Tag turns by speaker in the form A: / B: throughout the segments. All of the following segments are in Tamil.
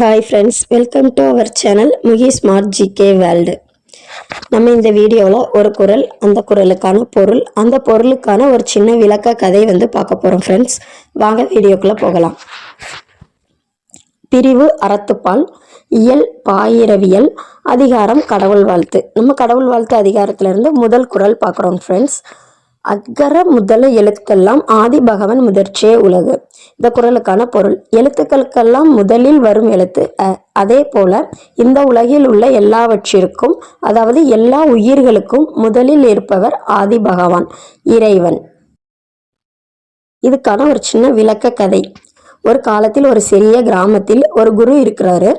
A: hi friends welcome to our channel முகி ஸ்மார்ட் ஜிகே வேர்ல்டு நம்ம இந்த வீடியோவில் ஒரு குரல் அந்த குரலுக்கான பொருள் அந்த பொருளுக்கான ஒரு சின்ன விளக்க கதை வந்து பார்க்க போகிறோம் ஃப்ரெண்ட்ஸ் வாங்க வீடியோக்குள்ளே போகலாம் பிரிவு அறத்துப்பால் இயல் பாயிரவியல் அதிகாரம் கடவுள் வாழ்த்து நம்ம கடவுள் வாழ்த்து இருந்து முதல் குரல் பார்க்குறோம் ஃப்ரெண்ட்ஸ் அக்கர முதல எழுத்துக்கெல்லாம் ஆதி பகவன் முதற்சே உலகு இந்த குரலுக்கான பொருள் எழுத்துக்களுக்கெல்லாம் முதலில் வரும் எழுத்து அதே போல இந்த உலகில் உள்ள எல்லாவற்றிற்கும் அதாவது எல்லா உயிர்களுக்கும் முதலில் இருப்பவர் ஆதி பகவான் இறைவன் இதுக்கான ஒரு சின்ன விளக்க கதை ஒரு காலத்தில் ஒரு சிறிய கிராமத்தில் ஒரு குரு இருக்கிறாரு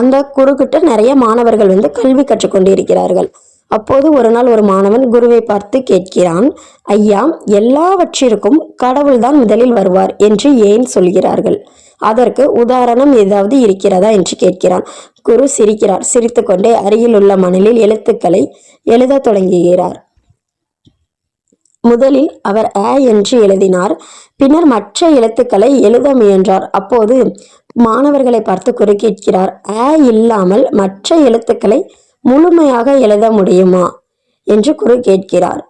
A: அந்த குருக்கிட்ட நிறைய மாணவர்கள் வந்து கல்வி கற்றுக்கொண்டு இருக்கிறார்கள் அப்போது ஒரு நாள் ஒரு மாணவன் குருவை பார்த்து கேட்கிறான் ஐயா எல்லாவற்றிற்கும் கடவுள்தான் முதலில் வருவார் என்று ஏன் சொல்கிறார்கள் அதற்கு உதாரணம் ஏதாவது இருக்கிறதா என்று கேட்கிறான் குரு சிரிக்கிறார் சிரித்துக்கொண்டே அருகில் உள்ள மணலில் எழுத்துக்களை எழுதத் தொடங்குகிறார் முதலில் அவர் அ என்று எழுதினார் பின்னர் மற்ற எழுத்துக்களை எழுத முயன்றார் அப்போது மாணவர்களை பார்த்து குறுக்கிட்கிறார் அ இல்லாமல் மற்ற எழுத்துக்களை முழுமையாக எழுத முடியுமா என்று குரு கேட்கிறார்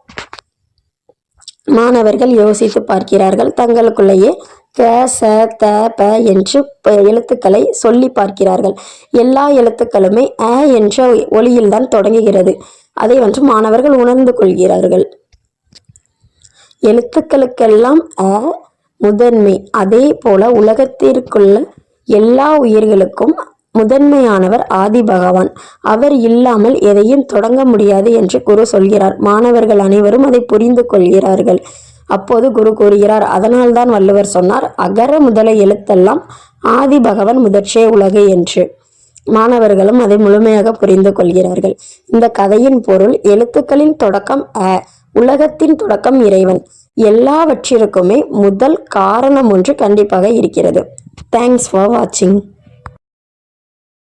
A: மாணவர்கள் யோசித்து பார்க்கிறார்கள் தங்களுக்குள்ளேயே க ச த ப என்று எழுத்துக்களை சொல்லி பார்க்கிறார்கள் எல்லா எழுத்துக்களுமே அ என்ற ஒளியில்தான் தொடங்குகிறது அதை வந்து மாணவர்கள் உணர்ந்து கொள்கிறார்கள் எழுத்துக்களுக்கெல்லாம் அ முதன்மை அதே போல உலகத்திற்குள்ள எல்லா உயிர்களுக்கும் முதன்மையானவர் ஆதி பகவான் அவர் இல்லாமல் எதையும் தொடங்க முடியாது என்று குரு சொல்கிறார் மாணவர்கள் அனைவரும் அதை புரிந்து கொள்கிறார்கள் அப்போது குரு கூறுகிறார் அதனால்தான் வள்ளுவர் சொன்னார் அகர முதல எழுத்தெல்லாம் ஆதி பகவன் முதற்றே உலகு என்று மாணவர்களும் அதை முழுமையாக புரிந்து கொள்கிறார்கள் இந்த கதையின் பொருள் எழுத்துக்களின் தொடக்கம் அ உலகத்தின் தொடக்கம் இறைவன் எல்லாவற்றிற்குமே முதல் காரணம் ஒன்று கண்டிப்பாக இருக்கிறது தேங்க்ஸ் ஃபார் வாட்சிங்